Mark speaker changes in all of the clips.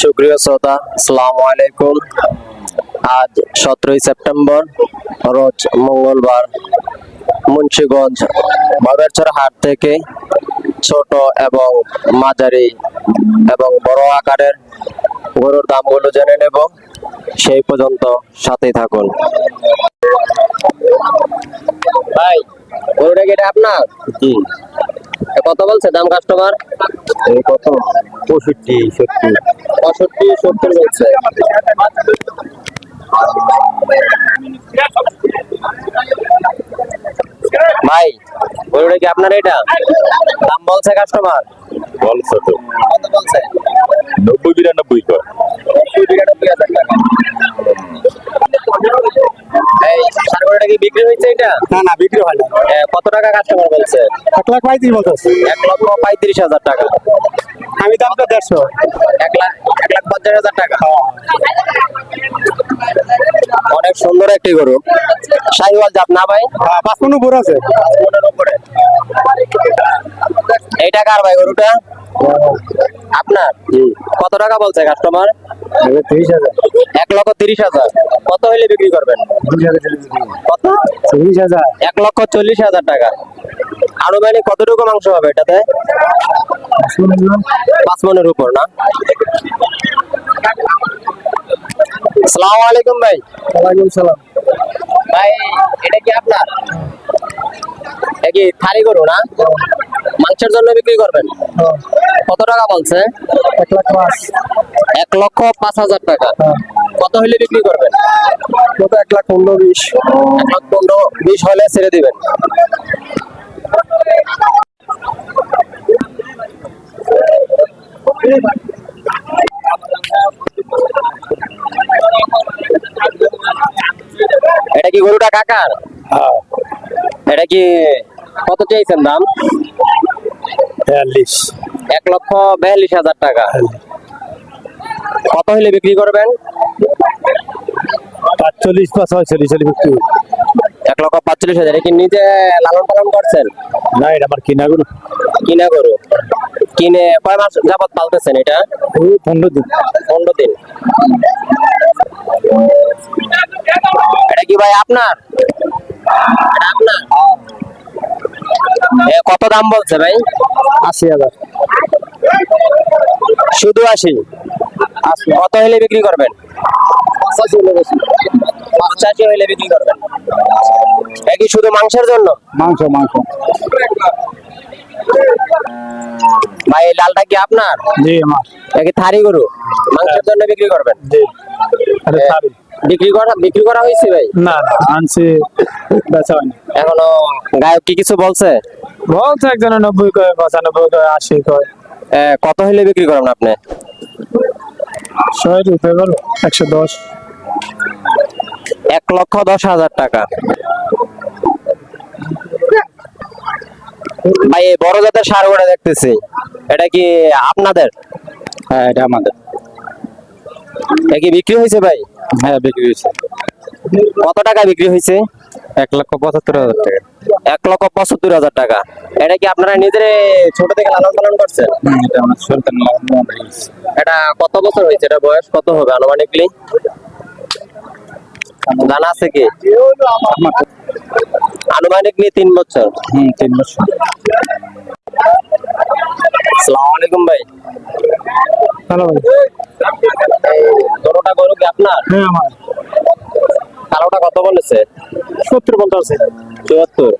Speaker 1: সুপ্রিয় শ্রোতা সালাম আলাইকুম। আজ সতেরোই সেপ্টেম্বর, রোজ মঙ্গলবার, মুন্সীগঞ্জ বাবেরচর হাট থেকে ছোট এবং মাঝারি এবং বড় আকারের গরুর দামগুলো জেনে নেব। সেই পর্যন্ত সাথেই থাকুন। ভাই গরুটা কি এটা আপনার? জি। কত বলছে দাম কাস্টমার কত? পঁয়ষট্টি সত্তর। পঁয়ষট্টি সত্তর বলছে। ভাই গরুটা কি আপনার এটা? দাম বলছে কাস্টমার
Speaker 2: বলছো তো।
Speaker 1: কত বলছে?
Speaker 2: নব্বই বিরানব্বই
Speaker 1: হাজার টাকা। এই কি বিক্রি হয়েছে এটা?
Speaker 3: না না বিক্রি হয় না।
Speaker 1: কত টাকা কাস্টমার বলছে?
Speaker 3: এক লাখ পঁয়ত্রিশ
Speaker 1: এক লক্ষ পঁয়ত্রিশ হাজার টাকা।
Speaker 3: আমি দামটা দেড়শো।
Speaker 1: এক লাখ এক লাখ পঞ্চাশ হাজার টাকা। অনেক সুন্দর একটি গরু। শাহিওয়াল জাত না ভাই?
Speaker 3: হ্যাঁ, পাঁচ পনেরো উপর আছে।
Speaker 1: এইটা কার ভাই গরুটা? আপনার? কত টাকা বলছে কাস্টমার এক লক্ষ তিরিশ হাজার। কত হইলে বিক্রি করবেন? কত?
Speaker 3: তিরিশ হাজার।
Speaker 1: এক লক্ষ চল্লিশ হাজার টাকা। আনুমানিক কতটুকু মাংস হবে এটাতে? পাঁচ মনের উপর না? আসসালামু আলাইকুম ভাই।
Speaker 3: ওয়ালাইকুম সালাম।
Speaker 1: ভাই এটা কি আপনার? এটা কি থারি গরু না? মাংসের জন্য বিক্রি করবেন? কত টাকা বলছে?
Speaker 3: এক লাখ পাঁচ।
Speaker 1: এক লক্ষ পাঁচ হাজার টাকা। কত হলে বিক্রি করবেন?
Speaker 3: কত? এক লাখ পনেরো বিশ।
Speaker 1: এক লক্ষ পনেরো বিশ হলে ছেড়ে দিবেন। এটা কি গরুটা কাকার?
Speaker 3: হ্যাঁ।
Speaker 1: এটা কি কত চাইছেন দাম?
Speaker 3: বিয়াল্লিশ।
Speaker 1: এক লক্ষ বিয়াল্লিশ হাজার টাকা। কত হলে বিক্রি করবেন?
Speaker 3: পাঁচচল্লিশ বা ছয়চল্লিশ হলে বিক্রি
Speaker 1: এক লক্ষ পাঁচচল্লিশ হাজার। এটা কি নিজে লালন পালন করছেন?
Speaker 3: না এটা আমার কিনা গুলো
Speaker 1: কিনা গরু। কিনে কয় মাস যাবত পালতেছেন এটা?
Speaker 3: পনেরো দিন।
Speaker 1: পনেরো দিন। ভাই আপনার? আপনার? কত দাম বলছে ভাই?
Speaker 3: আশি হাজার।
Speaker 1: শুধু আশি? কত হলে বিক্রি করবেন?
Speaker 3: পঁচাশি হলে বেশি।
Speaker 1: পঁচাশি হলে বিক্রি করবেন। এ কি শুধু মাংসের জন্য?
Speaker 3: মাংস মাংস।
Speaker 1: ভাই লালটা কি আপনার?
Speaker 3: জি আমার।
Speaker 1: এ কি থারি গরু? মাংসের জন্য বিক্রি করবেন?
Speaker 3: জি। আরে সারি
Speaker 1: বিক্রি করা বিক্রি করা হয়েছে ভাই?
Speaker 3: না আনছি বেচা হয়নি।
Speaker 1: এখনও গায়ক কি কিছু বলছে?
Speaker 3: বলছে একজনে নব্বই কয় পঁচানব্বই কয় আশি কয়।
Speaker 1: কত হলে বিক্রি করবেন আপনি?
Speaker 3: শহর রুপে বলো একশো দশ।
Speaker 1: এক লক্ষ দশ হাজার টাকা। ভাই বড় জাতের সার দেখতেছি। এটা কি আপনাদের?
Speaker 3: হ্যাঁ এটা আমাদের।
Speaker 1: এটা কি বিক্রি হয়েছে ভাই?
Speaker 3: হ্যাঁ বিক্রি হয়েছে।
Speaker 1: কত টাকা বিক্রি হয়েছে?
Speaker 3: এক লক্ষ পঁচাত্তর হাজার টাকা।
Speaker 1: এক লক্ষ পঁচাত্তর হাজার টাকা। এটা কি আপনারা নিজের ছোট থেকে লালন পালন করছেন?
Speaker 3: এটা
Speaker 1: এটা কত বছর হয়েছে? এটা বয়স কত হবে আনুমানিকলি? জানা আছে কি? আনুমানিকলি তিন বছর।
Speaker 3: হুম তিন বছর।
Speaker 1: আসসালামু আলাইকুম ভাই।
Speaker 3: হ্যালো ভাই।
Speaker 1: গরুটা গরু কি আপনার?
Speaker 3: হ্যাঁ আমার।
Speaker 1: কালোটা কত বলেছে?
Speaker 3: সত্তর পঞ্চাশ
Speaker 1: চুয়াত্তর।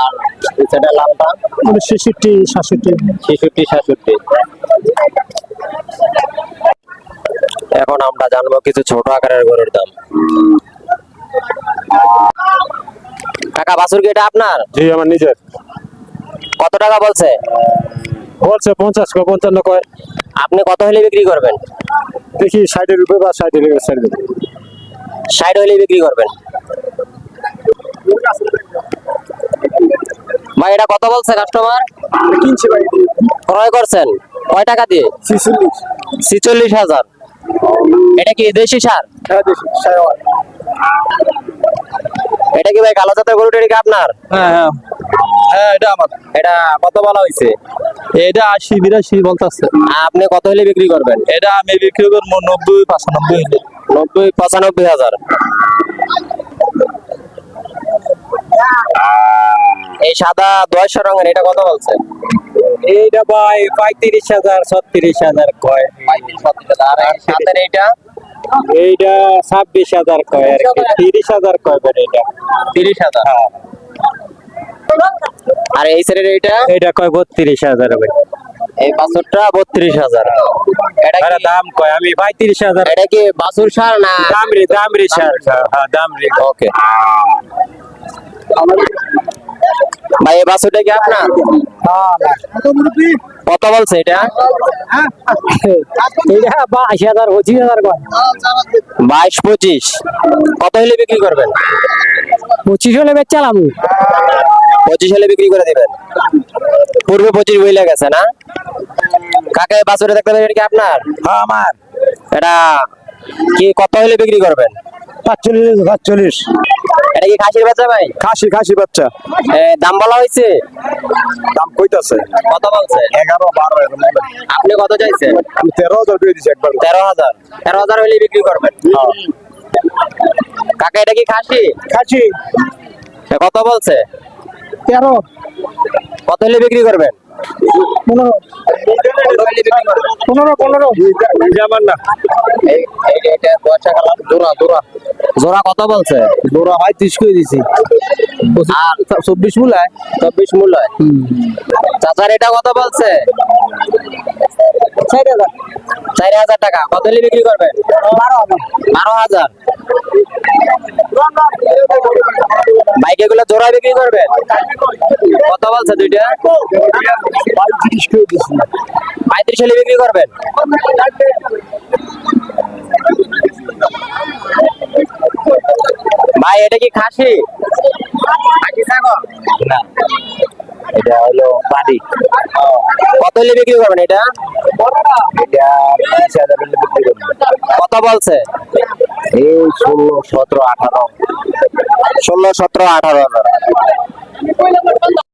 Speaker 1: আর সেটা লালটা?
Speaker 3: মানে ছেষট্টি সাতষট্টি।
Speaker 1: ছেষট্টি সাতষট্টি। এখন আমরা জানব কিছু ছোট আকারের গরুর দাম। কাকা বাছুর কি এটা আপনার?
Speaker 3: জি আমার নিজের।
Speaker 1: কত টাকা বলছে?
Speaker 3: বলছে পঞ্চাশ কয় পঞ্চান্ন কয়।
Speaker 1: আপনি কত হলে বিক্রি করবেন?
Speaker 3: দেখি ষাটের উপরে বা ষাটের ষাট
Speaker 1: ষাট হলে বিক্রি। করবেন। ভাই এটা কত বলছে কাস্টমার
Speaker 3: কিনছি ভাই।
Speaker 1: ক্রয় করছেন? কয় টাকা দিয়ে?
Speaker 3: ছিচল্লিশ।
Speaker 1: ছিচল্লিশ হাজার। এটা কি দেশি সার?
Speaker 3: হ্যাঁ দেখি সাড়ে
Speaker 1: এটা কি ভাই কালো জাতের গরুটা এটা কি আপনার?
Speaker 3: হ্যাঁ হ্যাঁ। হ্যাঁ এটা আমার।
Speaker 1: এটা কত বলা হয়েছে
Speaker 3: এটা আশি বিরাশি বলতেছে।
Speaker 1: আপনি কত হলে বিক্রি করবেন?
Speaker 3: এটা আমি বিক্রি করব নব্বই পঁচানব্বই হলে
Speaker 1: নব্বই পঁচানব্বই হাজার। এই সাদা দশশো রঙের এটা কত বলছে?
Speaker 3: এইটা ভাই পঁয়ত্রিশ হাজার ছত্রিশ হাজার কয়?
Speaker 1: আর এই এইটা?
Speaker 3: এইটা ছাব্বিশ হাজার কয় আর কি। তিরিশ হাজার কয় করে এটা
Speaker 1: তিরিশ হাজার। আর এই সাইডের এইটা?
Speaker 3: এটা কয়? বত্রিশ হাজার ভাই।
Speaker 1: এই বাছুরটা বত্রিশ হাজার। এটা
Speaker 3: দাম কয়? আমি পঁয়ত্রিশ হাজার
Speaker 1: এটা কি বাছুর সার না
Speaker 3: দাম রে দাম রে হ্যাঁ দাম রে।
Speaker 1: ওকে। ভাই এই বাছুরটা কি আপনার? কত বলছে এটা?
Speaker 3: এটা বাইশ হাজার পঁচিশ হাজার
Speaker 1: বাইশ পঁচিশ। কত হলে বিক্রি করবেন?
Speaker 3: পঁচিশ হলে বেচালাম
Speaker 1: পঁচিশ হলে বিক্রি করে দিবেন। পূর্বে পঁচিশ বইলে গেছে না? কাকা এই বাছুরে দেখতে পাবেন এটা কি আপনার?
Speaker 3: হ্যাঁ আমার।
Speaker 1: এটা কি কত হলে বিক্রি করবেন?
Speaker 3: পাঁচচল্লিশ পাঁচচল্লিশ
Speaker 1: এটা কি খাসির বাচ্চা ভাই?
Speaker 3: খাসি খাসি বাচ্চা।
Speaker 1: দাম বলা হয়েছে?
Speaker 3: দাম কইতাছে।
Speaker 1: কত বলছে?
Speaker 3: এগারো বারো
Speaker 1: আপনি কত চাইছেন?
Speaker 3: আমি তেরো হাজার দিয়ে দিছি একবার।
Speaker 1: তেরো হাজার। তেরো হাজার হলে বিক্রি করবেন। কাকা এটা কি খাসি?
Speaker 3: খাসি।
Speaker 1: এ, কত বলছে?
Speaker 3: তেরো।
Speaker 1: কত হলে বিক্রি করবেন?
Speaker 3: পনেরো।
Speaker 1: বিক্রি করবেন?
Speaker 3: পনেরো পনেরো। আমার না।
Speaker 1: এটা বর্ষা কালার জোড়া কত বলছে?
Speaker 3: জোড়া হয় ত্রিশ করে দিছি।
Speaker 1: আর
Speaker 3: চব্বিশ মূলায়
Speaker 1: চব্বিশ মূল্য চাচার এটা কত বলছে?
Speaker 3: ষাট হাজার।
Speaker 1: চার হাজার টাকা। কত বিক্রি করবেন?
Speaker 3: বারো হাজার।
Speaker 1: বারো হাজার। বাইক এগুলো জোড়া বিক্রি করবেন? কত বলছে দুইটা?
Speaker 3: পঁয়ত্রিশ
Speaker 1: পঁয়ত্রিশ হলে বিক্রি করবেন? ভাই এটা কি খাসি? খাসি ছাগল?
Speaker 3: না। এটা হলো বাড়ি
Speaker 1: কত হলে বিক্রি করবেন এটা?
Speaker 3: এটা বিশ হাজার হলে বিক্রি করব
Speaker 1: কত বলছে?
Speaker 3: এই ষোলো সতেরো আঠারো।
Speaker 1: ষোলো সতেরো আঠারো হাজার।